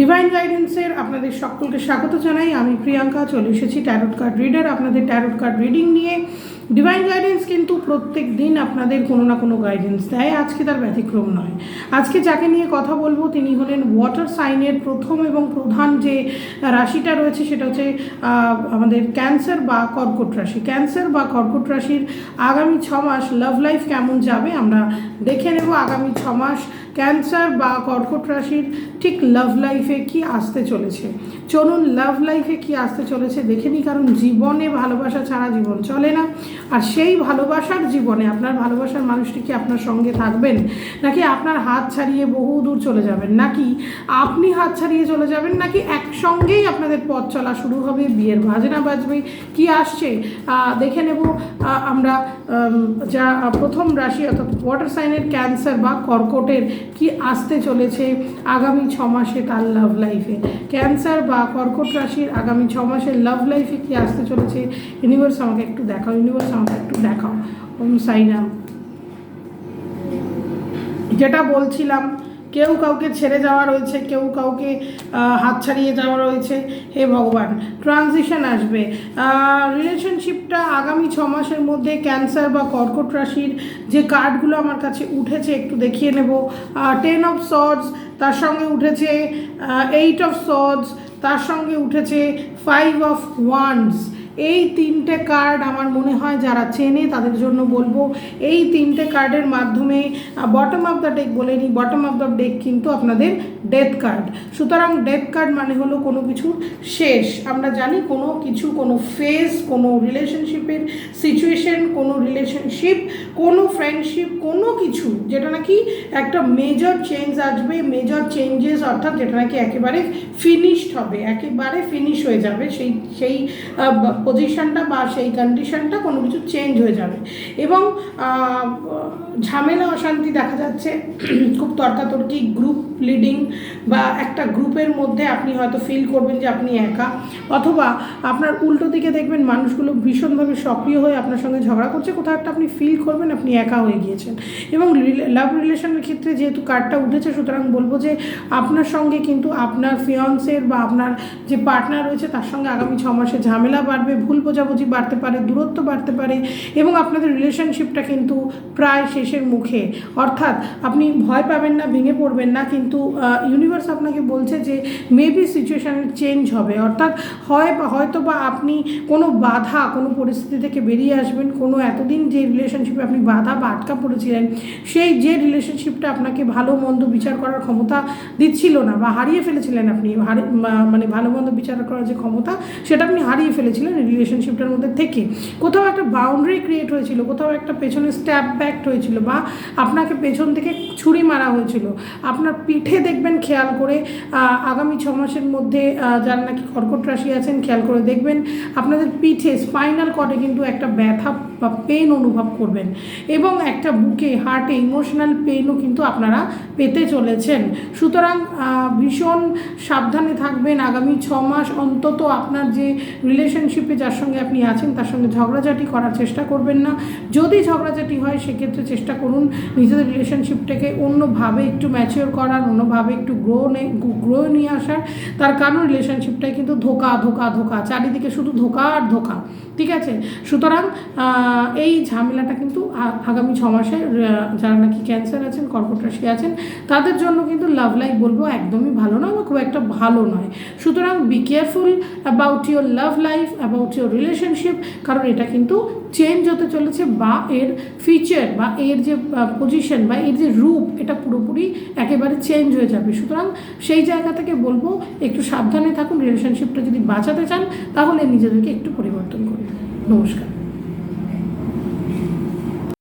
Divine গাইডেন্সের আপনাদের সকলকে স্বাগত জানাই। আমি প্রিয়াঙ্কা, চলে এসেছি ট্যারোট কার্ড রিডার আপনাদের ট্যারোট কার্ড রিডিং নিয়ে। ডিভাইন গাইডেন্স কিন্তু প্রত্যেক দিন আপনাদের কোনো না কোনো গাইডেন্স দেয়। আজকে তার ব্যতিক্রম নয়। আজকে যাকে নিয়ে কথা বলব, তিনি হলেন ওয়াটার সাইনের প্রথম এবং প্রধান যে রাশিটা রয়েছে, সেটা হচ্ছে আমাদের ক্যান্সার বা কর্কট রাশি। ক্যান্সার বা কর্কট রাশির আগামী ছ মাস লাভ লাইফ কেমন যাবে, আমরা দেখে নেব। আগামী ছ মাস ক্যান্সার বা কর্কট রাশির ঠিক লাভ লাইফে কি আসতে চলেছে? চলুন লাভ লাইফে কি আসতে চলেছে দেখে নিই, কারণ জীবনে ভালোবাসা ছাড়া জীবন চলে না। আর সেই ভালোবাসার জীবনে আপনার ভালোবাসার মানুষটি কি আপনার সঙ্গে থাকবেন? নাকি আপনার হাত ছাড়িয়ে বহু দূর চলে যাবেন? নাকি আপনি হাত ছাড়িয়ে চলে যাবেন? নাকি একসঙ্গেই আপনাদের পথ চলা শুরু হবে? বিয়ের বাজনা বাজবে? কি আসছে? দেখে নেব। আমরা যা প্রথম রাশি অর্থাৎ ওয়াটার সাইনের ক্যান্সার বা কর্কটের কি আসতে চলেছে আগামী ছ মাসে তার লাভ লাইফে ক্যান্সার বা কর্কট রাশির আগামী ছ মাসের লাভ লাইফে কি আসতে চলেছে? ইউনিভার্স আমাকে একটু দেখাও ইউনিভার্স আমাকে একটু দেখাও। ওম সাইরাম। যেটা বলছিলাম কেউ কাউকে ছেড়ে যাওয়া রয়েছে, কেউ কাউকে হাত ছাড়িয়ে যাওয়া রয়েছে। হে ভগবান ট্রানজিশন আসবে। রিলেশনশিপটা আগামী ছ মাসের মধ্যে ক্যান্সার বা কর্কট রাশির যে কার্ডগুলো আমার কাছে উঠেছে, একটু দেখিয়ে নেব। টেন অফ সর্ডস তার সঙ্গে উঠেছে এইট অফ সর্ডস তার সঙ্গে উঠেছে ফাইভ অফ ওয়ান্স এই তিনটে কার্ড আমার মনে হয় যারা চেনে তাদের জন্য বলব। এই তিনটে কার্ডের মাধ্যমে বটম অফ দ্য ডেক বলে নিই বটম অফ দ্য ডেক কিন্তু আপনাদের ডেথ কার্ড সুতরাং ডেথ কার্ড মানে হলো কোনো কিছু শেষ। আমরা জানি কোনো কিছু, কোনো ফেজ কোনো রিলেশনশিপের সিচুয়েশন কোনো রিলেশনশিপ কোনো ফ্রেন্ডশিপ কোনো কিছু যেটা নাকি একটা মেজর চেঞ্জ আসবে মেজর চেঞ্জেস অর্থাৎ যেটা নাকি একেবারে ফিনিশড হবে, একেবারে ফিনিশ হয়ে যাবে, সেই সেই পজিশনটা বা সেই কন্ডিশনটা কোনো কিছু চেঞ্জ হয়ে যাবে। এবং ঝামেলা, অশান্তি দেখা যাচ্ছে, খুব তর্কাতর্কি গ্রুপ লিডিং বা একটা গ্রুপের মধ্যে আপনি হয়তো ফিল করবেন যে আপনি একা, অথবা আপনার উল্টো দিকে দেখবেন মানুষগুলো ভীষণভাবে সক্রিয় হয়ে আপনার সঙ্গে ঝগড়া করছে, কোথাও একটা আপনি ফিল করবেন আপনি একা হয়ে গিয়েছেন। এবং লাভ রিলেশনের ক্ষেত্রে যেহেতু কার্ডটা উঠেছে, সুতরাং বলব যে আপনার সঙ্গে কিন্তু আপনার ফিয়ন্সের বা আপনার যে পার্টনার রয়েছে, তার সঙ্গে আগামী ছ মাসে ঝামেলা বাড়বে, ভুল বোঝাবুঝি বাড়তে পারে, দূরত্ব বাড়তে পারে এবং আপনাদের রিলেশনশিপটা কিন্তু প্রায় শেষের মুখে। অর্থাৎ আপনি ভয় পাবেন না, ভেঙে পড়বেন না, কিন্তু ইউনিভার্স আপনাকে বলছে যে মেবি সিচুয়েশানের চেঞ্জ হবে। অর্থাৎ হয় বা হয়তো বা আপনি কোনো বাধা, কোনো পরিস্থিতি থেকে বেরিয়ে আসবেন, কোনো এতদিন যে রিলেশনশিপে আপনি বাধা বা আটকা পড়েছিলেন, সেই যে রিলেশনশিপটা আপনাকে ভালো, মন্দ বিচার করার ক্ষমতা দিচ্ছিল না বা হারিয়ে ফেলেছিলেন আপনি মানে ভালো, মন্দ বিচার করার যে ক্ষমতা, সেটা আপনি হারিয়ে ফেলেছিলেন রিলেশনশিপটার মধ্যে থেকে। কোথাও একটা বাউন্ডারি ক্রিয়েট হয়েছিল, কোথাও একটা পেছনে স্ট্যাপ ব্যাক হয়েছিল বা আপনাকে পেছন থেকে ছুরি মারা হয়েছিল। আপনার পিঠে দেখবেন খেয়াল করে আগামী ছ মাসের মধ্যে যারা নাকি কর্কট রাশি আছেন, খেয়াল করে দেখবেন, আপনাদের পিঠে স্পাইনাল কর্ডে কিন্তু একটা ব্যথা বা পেন অনুভব করবেন এবং একটা বুকে হার্টে ইমোশনাল পেনও কিন্তু আপনারা পেতে চলেছেন। সুতরাং ভীষণ সাবধানে থাকবেন। আগামী ছ মাস অন্তত আপনার যে রিলেশনশিপে যার সঙ্গে আপনি আছেন, তার সঙ্গে ঝগড়াঝাটি করার চেষ্টা করবেন না। যদি ঝগড়াঝাটি হয়, সেক্ষেত্রে চেষ্টা করুন নিজেদের রিলেশনশিপটাকে অন্যভাবে একটু ম্যাচিওর করার, অন্যভাবে একটু গ্রো গ্রো নিয়ে আসার। তার কারণ রিলেশনশিপটাই কিন্তু ধোকা ধোকা ধোকা, চারিদিকে শুধু ধোকা আর ধোকা, ঠিক আছে? সুতরাং এই ঝামেলাটা কিন্তু আগামী ছ মাসে যারা নাকি ক্যান্সার আছেন, কর্কট রাশি আছেন, তাদের জন্য কিন্তু লাভ লাইফ বলব একদমই ভালো নয় বা খুব একটা ভালো নয়। সুতরাং be careful about your love life about your relationship কারণ এটা কিন্তু চেঞ্জ হতে চলেছে বা এর ফিচার বা এর যে পজিশন বা এর যে রূপ, এটা পুরোপুরি একেবারে চেঞ্জ হয়ে যাবে। সুতরাং সেই জায়গা থেকে বলব, একটু সাবধানে থাকুন রিলেশনশিপটা যদি বাঁচাতে চান, তাহলে নিজেদেরকে একটু পরিবর্তন করুন। নমস্কার।